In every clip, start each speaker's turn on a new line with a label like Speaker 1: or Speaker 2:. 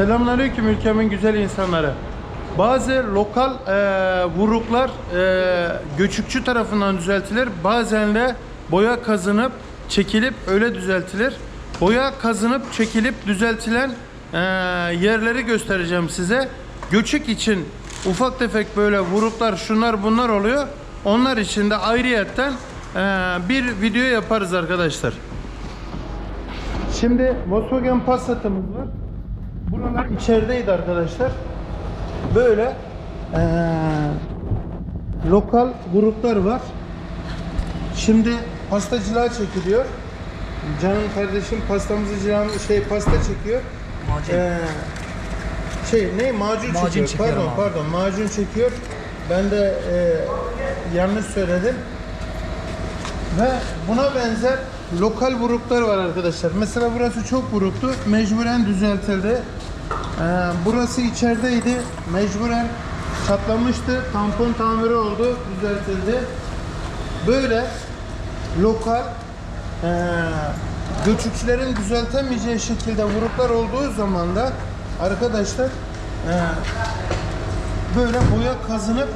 Speaker 1: Selamünaleyküm ülkemin güzel insanları. Bazı lokal e, vuruklar e, göçükçü tarafından düzeltilir. Bazen de boya kazınıp çekilip öyle düzeltilir. Boya kazınıp çekilip düzeltilen e, yerleri göstereceğim size. Göçük için ufak tefek böyle vuruklar şunlar bunlar oluyor. Onlar için de ayrıyetten e, bir video yaparız arkadaşlar. Şimdi Volkswagen Passat'ımız var. Buralar içerideydi arkadaşlar. Böyle eee, lokal gruplar var. Şimdi pastacılığa çekiliyor. Canım kardeşim pastamızı cilan şey pasta çekiyor.
Speaker 2: Macun.
Speaker 1: Eee, şey ne macun,
Speaker 2: Macun
Speaker 1: çekiyor.
Speaker 2: çekiyorum
Speaker 1: Pardon
Speaker 2: abi.
Speaker 1: pardon macun çekiyor. Ben de eee, yanlış söyledim. Ve buna benzer lokal vuruklar var arkadaşlar. Mesela burası çok vuruktu. Mecburen düzeltildi. Ee, burası içerideydi. Mecburen çatlamıştı. Tampon tamiri oldu. Düzeltildi. Böyle lokal ee, göçükçülerin düzeltemeyeceği şekilde vuruklar olduğu zaman da arkadaşlar ee, böyle boya kazınıp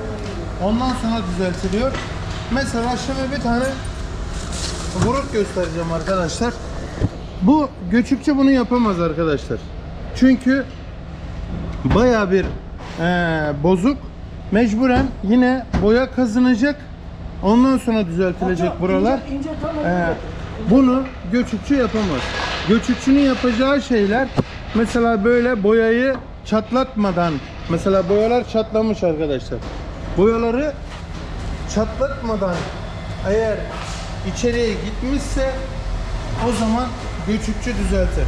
Speaker 1: ondan sonra düzeltiliyor. Mesela şimdi bir tane vuruk göstereceğim arkadaşlar. Bu göçükçü bunu yapamaz arkadaşlar. Çünkü baya bir eee, bozuk. Mecburen yine boya kazınacak. Ondan sonra düzeltilecek buralar.
Speaker 2: İnce, ince
Speaker 1: Ee, bunu göçükçü yapamaz. Göçükçünün yapacağı şeyler mesela böyle boyayı çatlatmadan mesela boyalar çatlamış arkadaşlar. Boyaları çatlatmadan eğer içeriye gitmişse o zaman göçükçü düzeltir.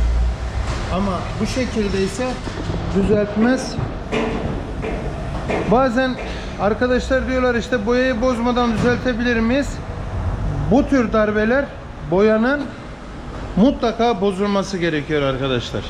Speaker 1: Ama bu şekilde ise düzeltmez. Bazen arkadaşlar diyorlar işte boyayı bozmadan düzeltebilir miyiz? Bu tür darbeler boyanın mutlaka bozulması gerekiyor arkadaşlar.